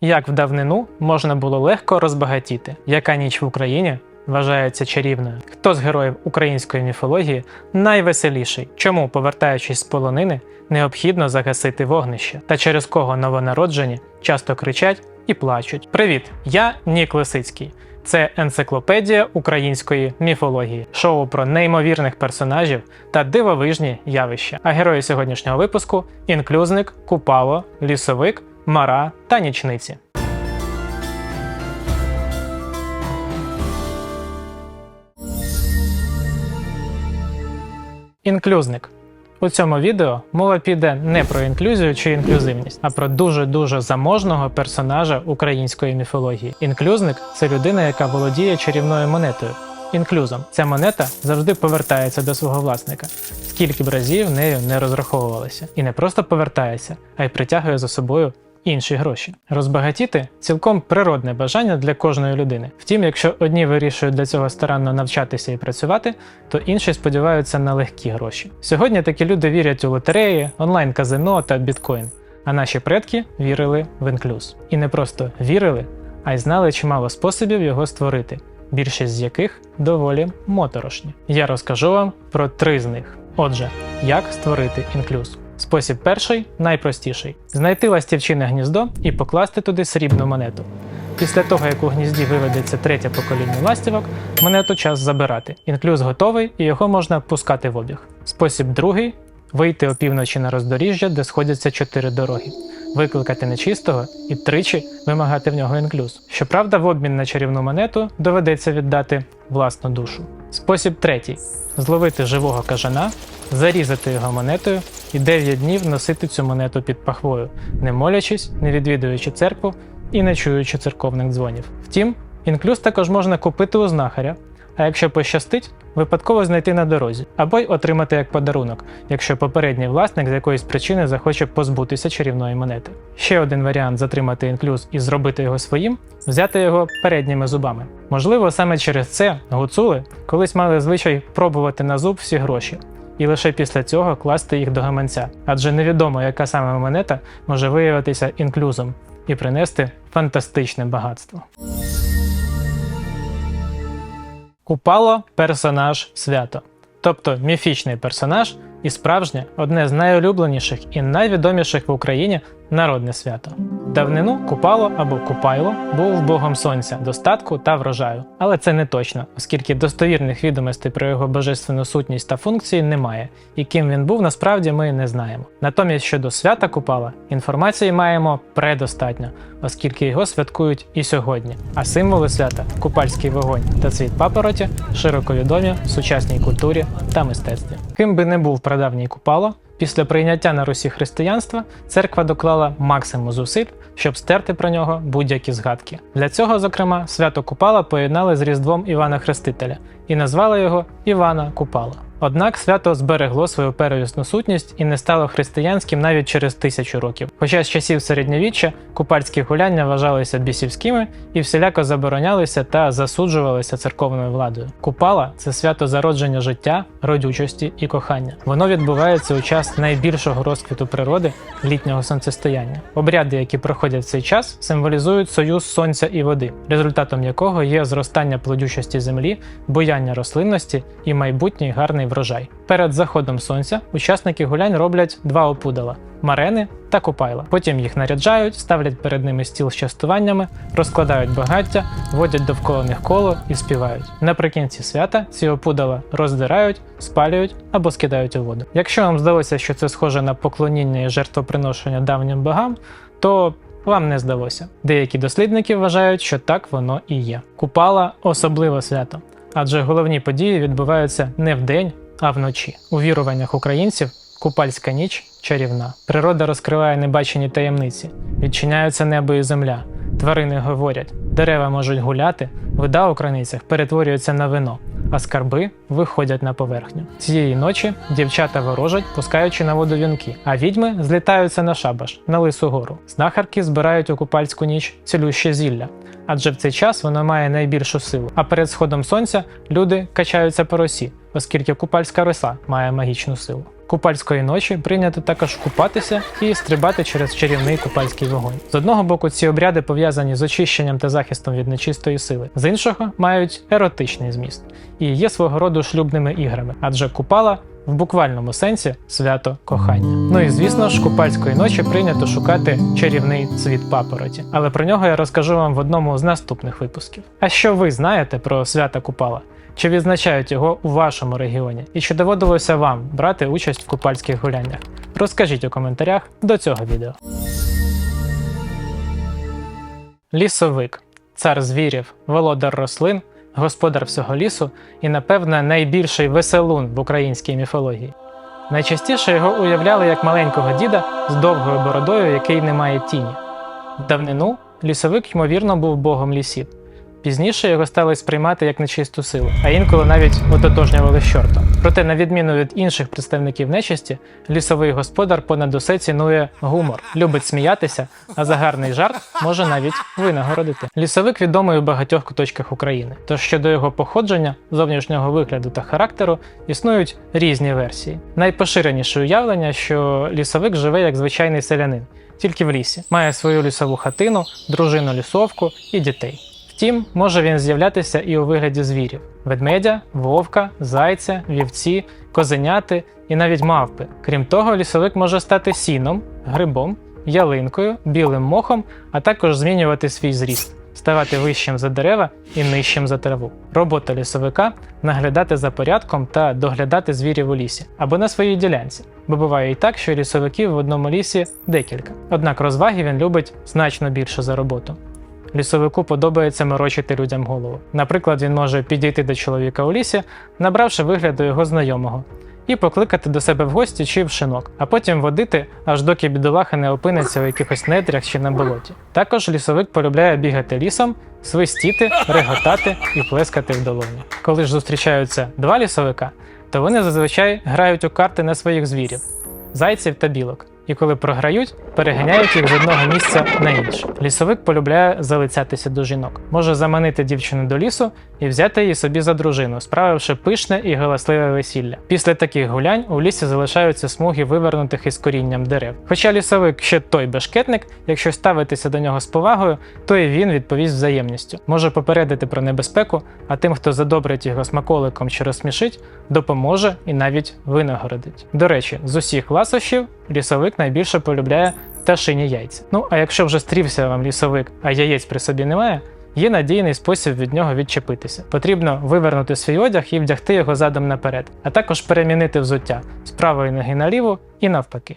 Як в давнину можна було легко розбагатіти? Яка ніч в Україні вважається чарівною? Хто з героїв української міфології найвеселіший? Чому, повертаючись з полонини, необхідно загасити вогнище? Та через кого новонароджені часто кричать і плачуть? Привіт! Я Нік Лисицький. Це енциклопедія української міфології, шоу про неймовірних персонажів та дивовижні явища. А герої сьогоднішнього випуску інклюзник, купало, лісовик, мара та нічниці. Інклюзник. У цьому відео мова піде не про інклюзію чи інклюзивність, а про дуже-дуже заможного персонажа української міфології. Інклюзник це людина, яка володіє чарівною монетою. Інклюзом ця монета завжди повертається до свого власника, скільки б разів нею не розраховувалися. І не просто повертається, а й притягує за собою інші гроші. Розбагатіти цілком природне бажання для кожної людини. Втім, якщо одні вирішують для цього старанно навчатися і працювати, то інші сподіваються на легкі гроші. Сьогодні такі люди вірять у лотереї, онлайн-казино та біткоін. А наші предки вірили в інклюз. І не просто вірили, а й знали чимало способів його створити, більшість з яких доволі моторошні. Я розкажу вам про три з них. Отже, як створити інклюз. Спосіб перший найпростіший: знайти ластівчине гніздо і покласти туди срібну монету. Після того, як у гнізді виведеться третє покоління ластівок, монету час забирати. Інклюз готовий і його можна пускати в обіг. Спосіб другий вийти опівночі на роздоріжжя, де сходяться чотири дороги, викликати нечистого і тричі вимагати в нього інклюз. Щоправда, в обмін на чарівну монету доведеться віддати власну душу. Спосіб третій зловити живого кажана, зарізати його монетою і 9 днів носити цю монету під пахвою, не молячись, не відвідуючи церкву і не чуючи церковних дзвонів. Втім, інклюз також можна купити у знахаря, а якщо пощастить, випадково знайти на дорозі, або й отримати як подарунок, якщо попередній власник з якоїсь причини захоче позбутися чарівної монети. Ще один варіант затримати інклюз і зробити його своїм взяти його передніми зубами. Можливо, саме через це гуцули колись мали звичай пробувати на зуб всі гроші. І лише після цього класти їх до гаманця, адже невідомо, яка саме монета може виявитися інклюзом і принести фантастичне багатство. Купало персонаж свято, тобто міфічний персонаж і справжнє одне з найулюбленіших і найвідоміших в Україні народне свято. Давнину Купало або Купайло був богом сонця, достатку та врожаю. Але це не точно, оскільки достовірних відомостей про його божественну сутність та функції немає, і ким він був насправді ми не знаємо. Натомість щодо свята Купала інформації маємо предостатньо, оскільки його святкують і сьогодні. А символи свята купальський вогонь та цвіт папороті широко відомі в сучасній культурі та мистецтві. Ким би не був прадавній Купало, Після прийняття на Русі християнства церква доклала максимум зусиль, щоб стерти про нього будь-які згадки. Для цього, зокрема, свято Купала поєднали з Різдвом Івана Хрестителя і назвали його Івана Купала. Однак свято зберегло свою первісну сутність і не стало християнським навіть через тисячу років. Хоча з часів середньовіччя купальські гуляння вважалися бісівськими і всіляко заборонялися та засуджувалися церковною владою. Купала це свято зародження життя, родючості і кохання. Воно відбувається у час найбільшого розквіту природи літнього сонцестояння. Обряди, які проходять в цей час, символізують союз сонця і води, результатом якого є зростання плодючості землі, буяння рослинності і майбутній гарний врожай. Перед заходом сонця учасники гулянь роблять два опудала марени та купайла. Потім їх наряджають, ставлять перед ними стіл з частуваннями, розкладають багаття, водять довкола них коло і співають. Наприкінці свята ці опудала роздирають, спалюють або скидають у воду. Якщо вам здалося, що це схоже на поклоніння і жертвоприношення давнім богам, то вам не здалося. Деякі дослідники вважають, що так воно і є. Купала особливе свято, адже головні події відбуваються не вдень, а вночі. У віруваннях українців купальська ніч чарівна. Природа розкриває небачені таємниці, відчиняються небо і земля. Тварини говорять, дерева можуть гуляти, вода у краницях перетворюється на вино, а скарби виходять на поверхню. Цієї ночі дівчата ворожать, пускаючи на воду вінки, а відьми злітаються на шабаш на лису гору. Знахарки збирають у купальську ніч цілюще зілля, адже в цей час вона має найбільшу силу. А перед сходом сонця люди качаються по росі, оскільки купальська роса має магічну силу. Купальської ночі прийнято також купатися і стрибати через чарівний купальський вогонь. З одного боку, ці обряди пов'язані з очищенням та захистом від нечистої сили, з іншого мають еротичний зміст і є свого роду шлюбними іграми, адже купала в буквальному сенсі свято кохання. Ну і звісно ж, купальської ночі прийнято шукати чарівний цвіт папороті, але про нього я розкажу вам в одному з наступних випусків. А що ви знаєте про свято Купала? Чи відзначають його у вашому регіоні? І чи доводилося вам брати участь в купальських гуляннях? Розкажіть у коментарях до цього відео. Лісовик цар звірів, володар рослин, господар всього лісу і, напевне, найбільший веселун в українській міфології. Найчастіше його уявляли як маленького діда з довгою бородою, який не має тіні. Давнину лісовик, ймовірно, був богом лісів. Пізніше його стали сприймати як нечисту силу, а інколи навіть ототожнювали з чортом. Проте, на відміну від інших представників нечисті, лісовий господар понад усе цінує гумор, любить сміятися, а за гарний жарт може навіть винагородити. Лісовик відомий у багатьох куточках України. Тож щодо його походження, зовнішнього вигляду та характеру існують різні версії. Найпоширеніше уявлення, що лісовик живе як звичайний селянин, тільки в лісі, має свою лісову хатину, дружину лісовку і дітей. Втім, може він з'являтися і у вигляді звірів: ведмедя, вовка, зайця, вівці, козеняти і навіть мавпи. Крім того, лісовик може стати сіном, грибом, ялинкою, білим мохом, а також змінювати свій зріст, ставати вищим за дерева і нижчим за траву. Робота лісовика наглядати за порядком та доглядати звірів у лісі або на своїй ділянці, бо буває і так, що лісовиків в одному лісі декілька. Однак розваги він любить значно більше за роботу. Лісовику подобається морочити людям голову. Наприклад, він може підійти до чоловіка у лісі, набравши вигляду його знайомого, і покликати до себе в гості чи в шинок, а потім водити, аж доки бідолаха не опиниться у якихось недрях чи на болоті. Також лісовик полюбляє бігати лісом, свистіти, реготати і плескати в долоні. Коли ж зустрічаються два лісовика, то вони зазвичай грають у карти на своїх звірів зайців та білок. І коли програють, переганяють їх з одного місця на інше. Лісовик полюбляє залицятися до жінок, може заманити дівчину до лісу і взяти її собі за дружину, справивши пишне і галасливе весілля. Після таких гулянь у лісі залишаються смуги вивернутих із корінням дерев. Хоча лісовик ще той бешкетник, якщо ставитися до нього з повагою, то і він відповість взаємністю, може попередити про небезпеку, а тим, хто задобрить його смаколиком чи розсмішить, допоможе і навіть винагородить. До речі, з усіх ласощів лісовик найбільше полюбляє пташині яйця. Ну а якщо вже стрівся вам лісовик, а яєць при собі немає. Є надійний спосіб від нього відчепитися. Потрібно вивернути свій одяг і вдягти його задом наперед, а також перемінити взуття з правої ноги наліву і навпаки.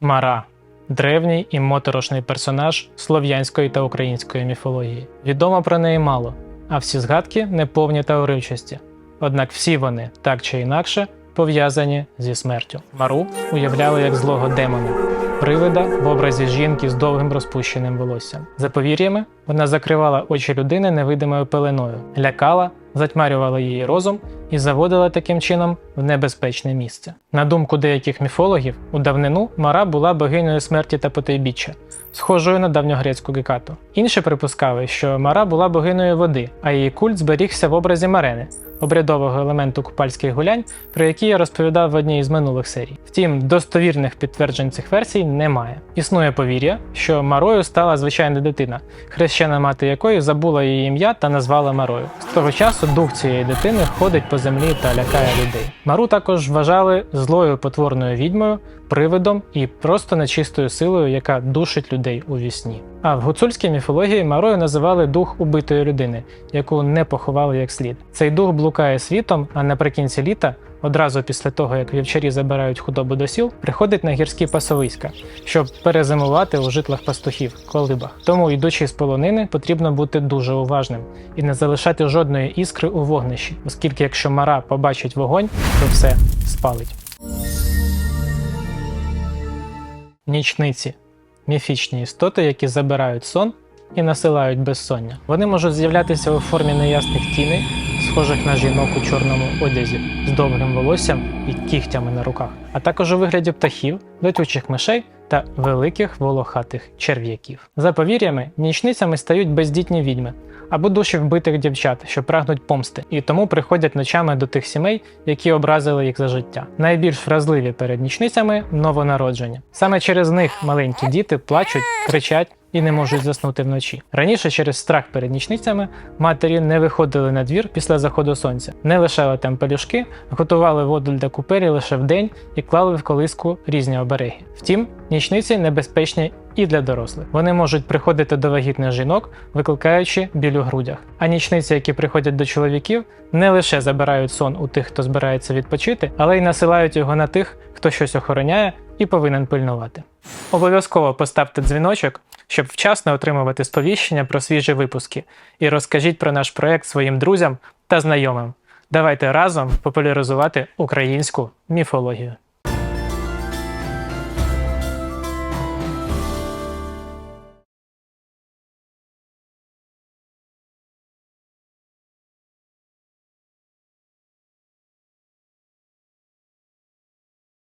Мара древній і моторошний персонаж слов'янської та української міфології. Відомо про неї мало, а всі згадки неповні та уривчасті. Однак всі вони, так чи інакше, пов'язані зі смертю. Мару уявляли як злого демона, привида в образі жінки з довгим розпущеним волоссям. За повір'ями, вона закривала очі людини невидимою пеленою, лякала, затьмарювала її розум і заводила таким чином в небезпечне місце. На думку деяких міфологів, у давнину Мара була богинею смерті та потайбіччя, схожою на давньогрецьку гекату. Інші припускали, що Мара була богинею води, а її культ зберігся в образі Марени, обрядового елементу купальських гулянь, про які я розповідав в одній із минулих серій. Втім, достовірних підтверджень цих версій немає. Існує повір'я, що Марою стала звичайна дитина, хрещена мати якої забула її ім'я та назвала Марою. З того часу дух цієї дитини ходить по землі та лякає людей. Мару також вважали злою потворною відьмою, привидом і просто нечистою силою, яка душить людей у вісні. А в гуцульській міфології Марою називали дух убитої людини, яку не поховали як слід. Цей дух блукає світом, а наприкінці літа, одразу після того як вівчарі забирають худобу до сіл, приходить на гірські пасовиська, щоб перезимувати у житлах пастухів, колибах. Тому, йдучи з полонини, потрібно бути дуже уважним і не залишати жодної іскри у вогнищі, оскільки якщо мара побачить вогонь, то все спалить. Нічниці міфічні істоти, які забирають сон і насилають безсоння. Вони можуть з'являтися у формі неясних тіней, схожих на жінок у чорному одязі, з довгим волоссям і кігтями на руках, а також у вигляді птахів, летючих мишей та великих волохатих черв'яків. За повір'ями, нічницями стають бездітні відьми або душі вбитих дівчат, що прагнуть помсти, і тому приходять ночами до тих сімей, які образили їх за життя. Найбільш вразливі перед нічницями новонародження. Саме через них маленькі діти плачуть, кричать. І не можуть заснути вночі. Раніше через страх перед нічницями матері не виходили на двір після заходу сонця, не лишали там пелюшки, готували воду для купері лише вдень і клали в колиску різні обереги. Втім, нічниці небезпечні і для дорослих. Вони можуть приходити до вагітних жінок, викликаючи біль у грудях. А нічниці, які приходять до чоловіків, не лише забирають сон у тих, хто збирається відпочити, але й насилають його на тих, хто щось охороняє і повинен пильнувати. Обов'язково поставте дзвіночок, щоб вчасно отримувати сповіщення про свіжі випуски, і розкажіть про наш проект своїм друзям та знайомим. Давайте разом популяризувати українську міфологію.